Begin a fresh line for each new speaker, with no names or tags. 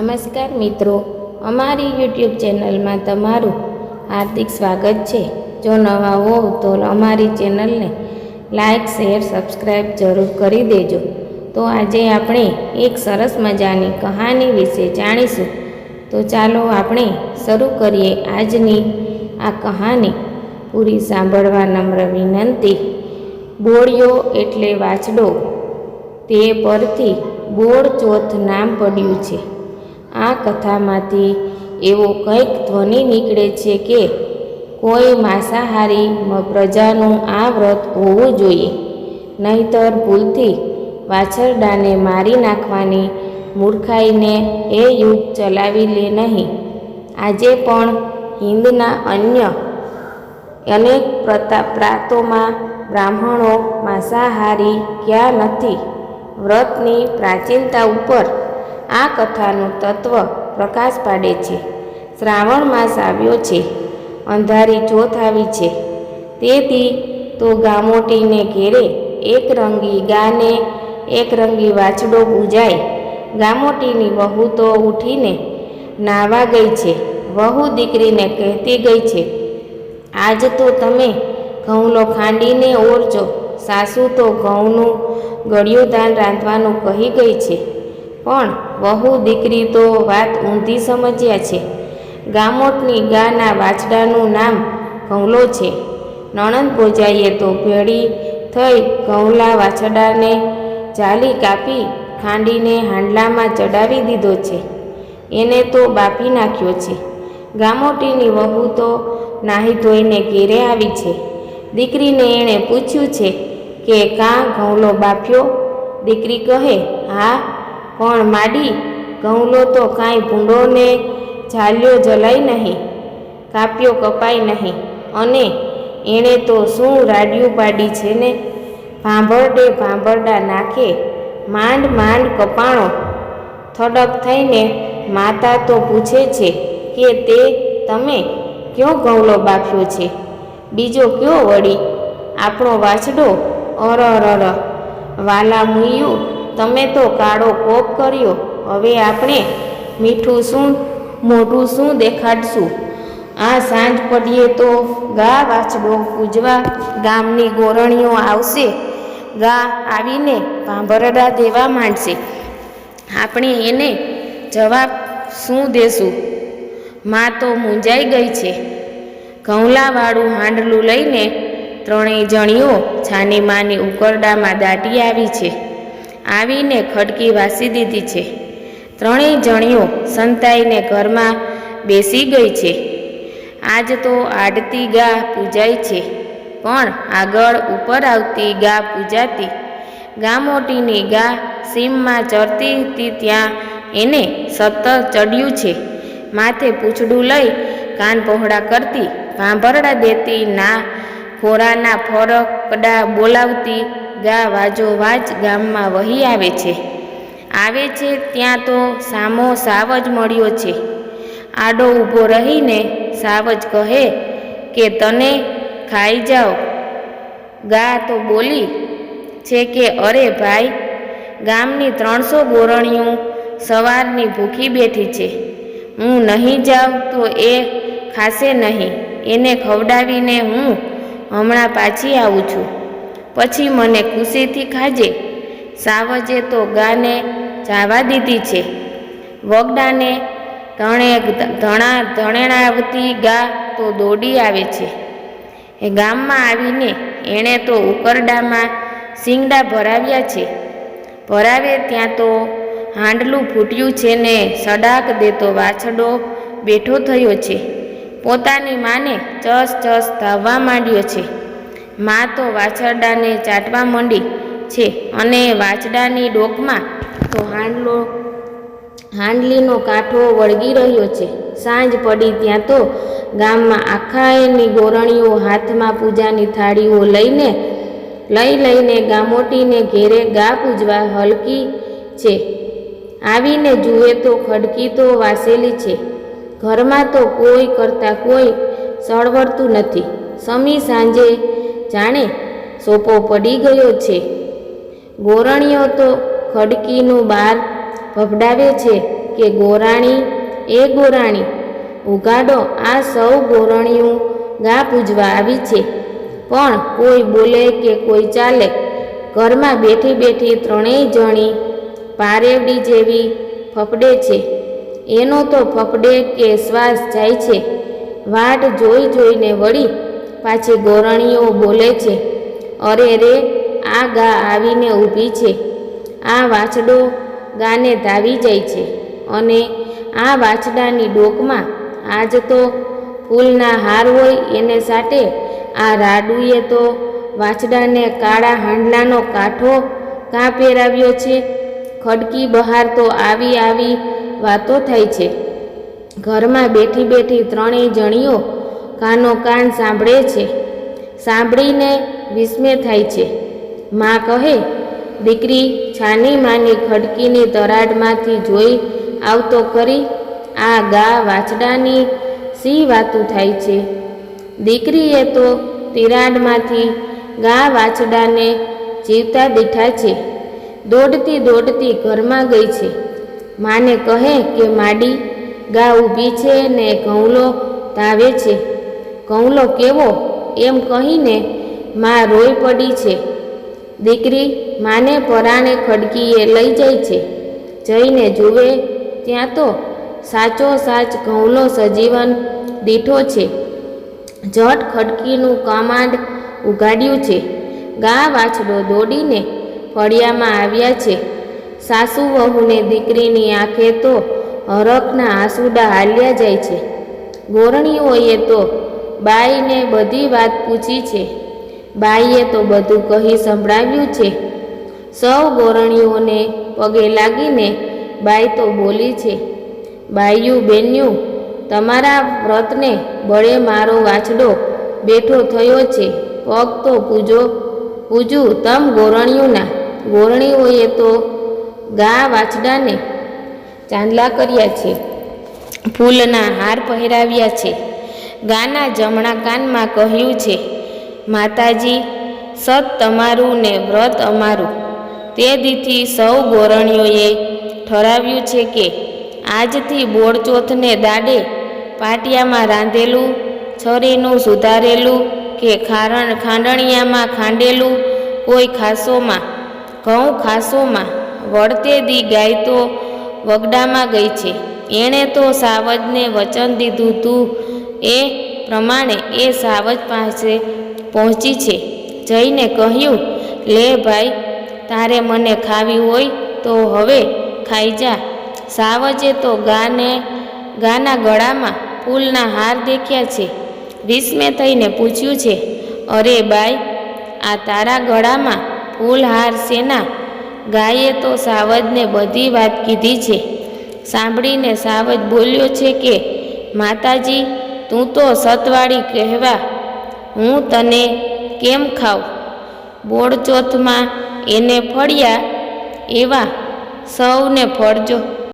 નમસ્કાર મિત્રો, અમારી યુટ્યુબ ચેનલમાં તમારું હાર્દિક સ્વાગત છે. જો નવા હોવ તો અમારી ચેનલને લાઇક શેર સબસ્ક્રાઈબ જરૂર કરી દેજો. તો આજે આપણે એક સરસ મજાની કહાની વિશે જાણીશું. તો ચાલો આપણે શરૂ કરીએ આજની આ કહાની. પૂરી સાંભળવા નમ્ર વિનંતી. બોળિયો એટલે વાછડો. તે પરથી બોળ ચોથ નામ પડ્યું છે. આ કથામાંથી એવો કંઈક ધ્વનિ નીકળે છે કે કોઈ માંસાહારી પ્રજાનું આ વ્રત હોવું જોઈએ. નહીતર ભૂલથી વાછરડાને મારી નાખવાની મૂર્ખાઈને એ યુગ ચલાવી લે નહીં. આજે પણ હિન્દના અન્ય અનેક પ્રતા, પ્રાંતોમાં બ્રાહ્મણો માંસાહારી ક્યાં નથી? વ્રતની પ્રાચીનતા ઉપર આ કથાનું તત્વ પ્રકાશ પાડે છે. શ્રાવણ માસ આવ્યો છે. અંધારી ચોથ આવી છે. તેથી તો ગામોટીને ઘેરે એક રંગી ગાને એક રંગી વાછડો પૂજાય. ગામોટીની વહુ તો ઉઠીને નાવા ગઈ છે. વહુ દીકરીને કહેતી ગઈ છે, આજ તો તમે ઘઉંનો ખાંડીને ઓરજો. સાસુ તો ઘઉંનું ગળ્યું દાન રાંધવાનું કહી ગઈ છે. પણ વહુ દીકરી તો વાત ઊંધી સમજ્યા છે. ગામોટની ગાના વાછડાનું નામ ઘઉંલો છે. નણંદ ભોજાઈએ તો ભેળી થઈ ઘઉંલા વાછડાને જાલી કાપી ખાંડીને હાંડલામાં ચડાવી દીધો છે. એને તો બાફી નાખ્યો છે. ગામોટીની વહુ તો નાહી ધોઈને ઘેરે આવી છે. દીકરીને એણે પૂછ્યું છે કે, કાં ઘઉંલો બાફ્યો? દીકરી કહે, હા પણ માડી? ઘઉંલો તો કાંઈ ભૂંડો ને જાલ્યો નહીં, કાપ્યો કપાય નહીં. અને એણે તો શું રાડિયું પાડી છે ને? ભાંભરડે ભાંભરડા નાખે, માંડ માંડ કપાણો. થડક થઈને માતા તો પૂછે છે કે તે તમે કયો ઘઉંલો બાફ્યો છે? બીજો કયો વળી? આપણો વાછડો અરર વાલા મુયું તમે તો કાળો કોપ કર્યો. હવે આપણે મીઠું શું, મોઢું શું દેખાડશું? આ સાંજ પડીએ તો ગા વાછડો પૂજવા ગામની ગોરણીઓ આવશે. ગા આવીને ભાંભરડા દેવા માંડશે. આપણે એને જવાબ શું દેશું? માં તો મૂંઝાઈ ગઈ છે. ઘઉંલાવાળું હાંડલું લઈને ત્રણેય જણીઓ છાની માની ઉકરડામાં દાટી આવી છે. આવીને ખડકી વાસી દીધી છે. ત્રણેય જણીઓ સંતાઈને ઘરમાં બેસી ગઈ છે. આજ તો આડતી ગા પૂજાય છે, પણ આગળ ઉપર આવતી ગા પૂજાતી. ગામોટીની ગા સીમમાં ચરતી હતી ત્યાં એને સતત ચડ્યું છે. માથે પૂંછડું લઈ કાન પહોળા કરતી ભાંભરડા દેતી ના ખોરાના ફરકડા બોલાવતી ગા વાજો વાજ ગામમાં વહી આવે છે. આવે છે ત્યાં તો સામો સાવ જ મળ્યો છે. આડો ઊભો રહીને સાવ જ કહે કે, તને ખાઈ જાઓ. ગા તો બોલી છે કે, અરે ભાઈ, ગામની ત્રણસો ગોરણીઓ સવારની ભૂખી બેઠી છે. હું નહીં જાઉં તો એ ખાશે નહીં. એને ખવડાવીને હું હમણાં પાછી આવું છું. પછી મને ખુશીથી ખાજે. સાવજે તો ગાને જાવા દીધી છે. વગડાને ધણે ધણા ધણેણાવતી ગા તો દોડી આવે છે. એ ગામમાં આવીને એણે તો ઉકરડામાં શિંગડા ભરાવ્યા છે. ભરાવે ત્યાં તો હાંડલું ફૂટ્યું છે ને સડાક દેતો વાછડો બેઠો થયો છે. પોતાની માને ચસ ચસ ધાવવા માંડ્યો છે. મા તો વાછરડાને ચાટવા માંડી છે અને વાછડાની ડોકમાં તો હાંડલો, હાંડલીનો કાંઠો વળગી રહ્યો છે. સાંજ પડી ત્યાં તો ગામમાં આખાએની ગોરણીઓ હાથમાં પૂજાની થાળીઓ લઈને, લઈ લઈને ગામોટીને ઘેરે ગા પૂજવા હલકી છે. આવીને જુએ તો ખડકી તો વાસેલી છે. ઘરમાં તો કોઈ કરતાં કોઈ સળવડતું નથી. સમી સાંજે જાણે સોપો પડી ગયો છે. ગોરણીઓ તો ખડકીનું બાર ભભડાવે છે કે ગોરાણી, એ ગોરાણી ઉગાડો આ સૌ ગોરણીઓ ગા પૂજવા આવી છે. પણ કોઈ બોલે કે કોઈ ચાલે, ઘરમાં બેઠી બેઠી ત્રણેય જણી પારેવડી જેવી ફફડે છે. એનો તો ફફડે કે શ્વાસ જાય છે. વાટ જોઈ જોઈને વળી પાછી ગોરણીઓ બોલે છે, અરે રે, આ ગા આવીને ઊભી છે. આ વાછડો ગાને ધાવી જાય છે અને આ વાછડાની ડોકમાં આજ તો ફૂલના હાર હોય એને સાટે આ રાડુએ તો વાછડાને કાળા હાંડલાનો કાંઠો કાં પહેરાવ્યો છે. ખડકી બહાર તો આવી આવી વાતો થાય છે. ઘરમાં બેઠી બેઠી ત્રણેય જણીઓ કાનો કાન સાંભળે છે. સાંભળીને વિસ્મે થાય છે. માં કહે, દીકરી છાની માની ખડકીની તરાડમાંથી જોઈ આવતો કરી આ ગા વાછડાની સી વાતું થાય છે? દીકરીએ તો તિરાડમાંથી ગા વાછડાને જીવતા દીઠા છે. દોડતી દોડતી ઘરમાં ગઈ છે. માને કહે કે, માડી, ગા ઊભી છે ને ઘઉંલો ધાવે છે. ઘઉંલો કેવો? એમ કહીને માં રોઈ પડી છે. દીકરી, માને પરાણે ખડકીએ લઈ જાય છે. જઈને જુએ ત્યાં તો સાચો સાચ ઘઉંલો સજીવન દીઠો છે. જટ ખડકીનું કમાન્ડ ઉગાડ્યું છે. ગા વાછડો દોડીને ફળિયામાં આવ્યા છે. સાસુ વહુને દીકરીની આંખે તો હરખના આંસુડા હાલ્યા જાય છે. ગોરણીઓએ તો બાઈને બધી વાત પૂછી છે. બાઈએ તો બધું કહી સંભળાવ્યું છે. સૌ ગોરણીઓને પગે લાગીને બાઈ તો બોલી છે, બાઈયું, બેન્યું, તમારા વ્રતને બળે મારો વાછડો બેઠો થયો છે. પગ તો પૂજો, પૂજું તમ ગોરણીઓના. ગોરણીઓએ તો ગા વાછડાને ચાંદલા કર્યા છે. ફૂલના હાર પહેરાવ્યા છે. ગાના જમણા કાનમાં કહ્યું છે, માતાજી, સત તમારું ને વ્રત અમારું. તે દીથી સૌ ગોરણીઓએ ઠરાવ્યું છે કે આજથી બોળચોથને દાડે પાટિયામાં રાંધેલું, છરીનું સુધારેલું કે ખારણ ખાંડણિયામાં ખાંડેલું કોઈ ખાસોમાં, ઘઉં ખાસોમાં વળતે દી ગાય તો વગડામાં ગઈ છે. એણે તો સાવજને વચન દીધું તું એ પ્રમાણે એ સાવજ પાસે પહોંચી છે. જઈને કહ્યું, લે ભાઈ, તારે મને ખાવી હોય તો હવે ખાઈ જા. સાવજે તો ગાને, ગાના ગળામાં ફૂલના હાર દેખ્યા છે. વિસ્મે થઈને પૂછ્યું છે, અરે બાઈ, આ તારા ગળામાં ફૂલ હાર શેના? ગાયે તો સાવજને બધી વાત કીધી છે. સાંભળીને સાવજ બોલ્યો છે કે, માતાજી તું તો સતવાળી કહેવા હું તને કેમ ખાવ બોળચોથમાં એને ફળ્યા એવા સૌને ફળજો.